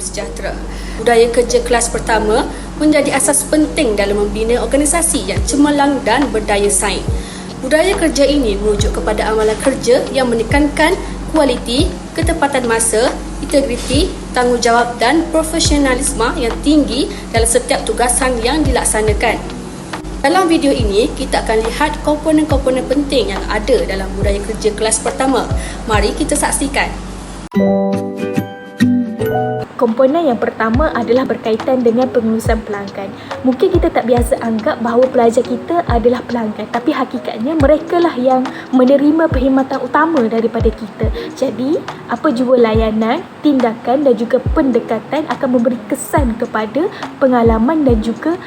sejahtera. Budaya kerja kelas pertama menjadi asas penting dalam membina organisasi yang cemerlang dan berdaya saing. Budaya kerja ini merujuk kepada amalan kerja yang menekankan kualiti, ketepatan masa, integriti, tanggungjawab dan profesionalisme yang tinggi dalam setiap tugasan yang dilaksanakan. Dalam video ini, kita akan lihat komponen-komponen penting yang ada dalam budaya kerja kelas pertama. Mari kita saksikan. Komponen yang pertama adalah berkaitan dengan pengurusan pelanggan. Mungkin kita tak biasa anggap bahawa pelajar kita adalah pelanggan, tapi hakikatnya mereka lah yang menerima perkhidmatan utama daripada kita. Jadi, apa jua layanan, tindakan dan juga pendekatan akan memberi kesan kepada pengalaman dan juga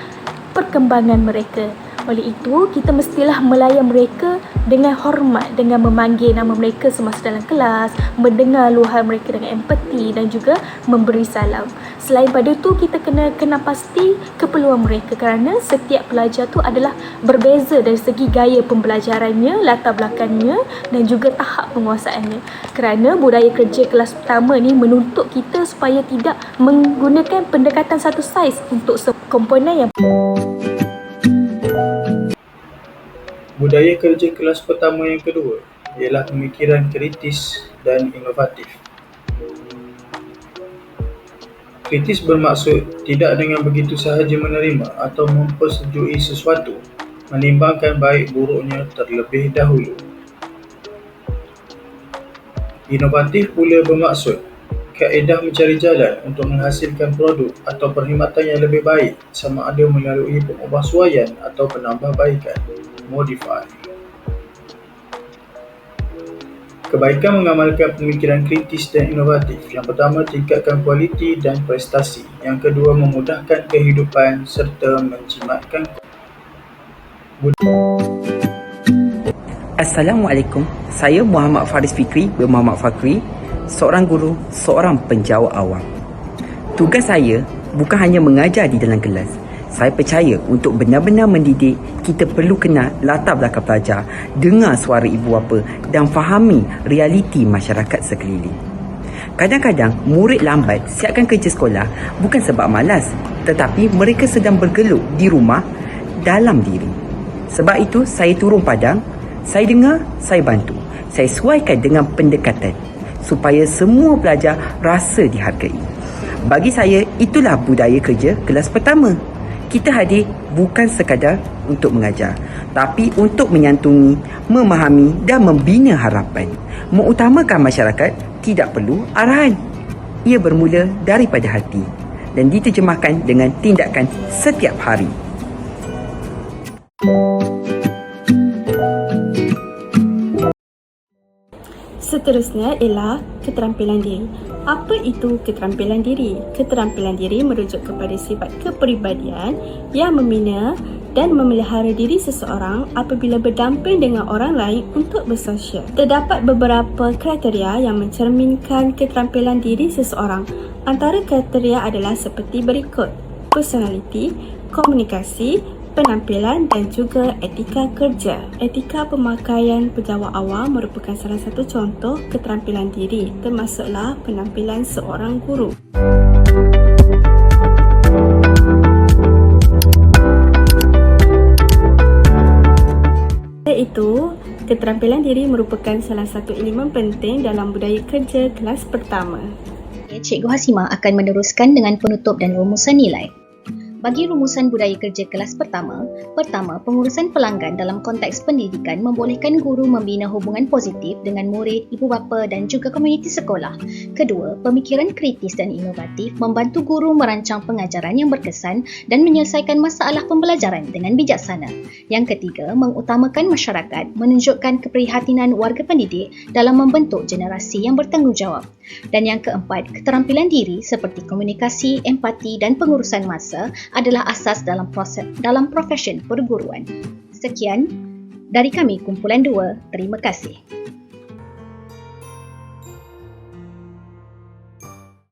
perkembangan mereka. Oleh itu, kita mestilah melayan mereka dengan hormat, dengan memanggil nama mereka semasa dalam kelas, mendengar luahan mereka dengan empati dan juga memberi salam. Selain pada itu, kita kena kena pasti keperluan mereka kerana setiap pelajar tu adalah berbeza dari segi gaya pembelajarannya, latar belakangnya dan juga tahap penguasaannya. Kerana budaya kerja kelas pertama ni menuntut kita supaya tidak menggunakan pendekatan satu saiz untuk komponen yang Budaya kerja kelas pertama yang kedua ialah pemikiran kritis dan inovatif. Kritis bermaksud tidak dengan begitu sahaja menerima atau mempersetujui sesuatu, menimbangkan baik buruknya terlebih dahulu. Inovatif pula bermaksud kaedah mencari jalan untuk menghasilkan produk atau perkhidmatan yang lebih baik sama ada melalui pengubahsuaian atau penambahbaikan modify. Kebaikan mengamalkan pemikiran kritis dan inovatif. Yang pertama, tingkatkan kualiti dan prestasi. Yang kedua, memudahkan kehidupan serta menjimatkan Assalamualaikum. Saya Muhammad Faris Fikri bin Muhammad Fakri, seorang guru, seorang penjawat awam. Tugas saya bukan hanya mengajar di dalam kelas, saya percaya untuk benar-benar mendidik, kita perlu kenal latar belakang pelajar, dengar suara ibu bapa dan fahami realiti masyarakat sekeliling. Kadang-kadang murid lambat siapkan kerja sekolah bukan sebab malas, tetapi mereka sedang bergelut di rumah dalam diri. Sebab itu saya turun padang, saya dengar, saya bantu. Saya sesuaikan dengan pendekatan supaya semua pelajar rasa dihargai. Bagi saya, itulah budaya kerja kelas pertama kita hadir bukan sekadar untuk mengajar tapi untuk menyantungi, memahami dan membina harapan. Mengutamakan masyarakat tidak perlu arahan. Ia bermula daripada hati dan diterjemahkan dengan tindakan setiap hari. Seterusnya ialah keterampilan diri. Apa itu keterampilan diri? Keterampilan diri merujuk kepada sifat kepribadian yang membina dan memelihara diri seseorang apabila berdamping dengan orang lain untuk bersosial. Terdapat beberapa kriteria yang mencerminkan keterampilan diri seseorang. Antara kriteria adalah seperti berikut. Personality, komunikasi, penampilan dan juga etika kerja. Etika pemakaian pejabat awam merupakan salah satu contoh keterampilan diri termasuklah penampilan seorang guru. itu, keterampilan diri merupakan salah satu elemen penting dalam budaya kerja kelas pertama. Cikgu Hasima akan meneruskan dengan penutup dan rumusan nilai. Bagi rumusan budaya kerja kelas pertama, pertama, pengurusan pelanggan dalam konteks pendidikan membolehkan guru membina hubungan positif dengan murid, ibu bapa dan juga komuniti sekolah. Kedua, pemikiran kritis dan inovatif membantu guru merancang pengajaran yang berkesan dan menyelesaikan masalah pembelajaran dengan bijaksana. Yang ketiga, mengutamakan masyarakat, menunjukkan keprihatinan warga pendidik dalam membentuk generasi yang bertanggungjawab. Dan yang keempat, keterampilan diri seperti komunikasi, empati dan pengurusan masa adalah asas dalam proses dalam profesion perguruan. Sekian dari kami kumpulan 2. Terima kasih.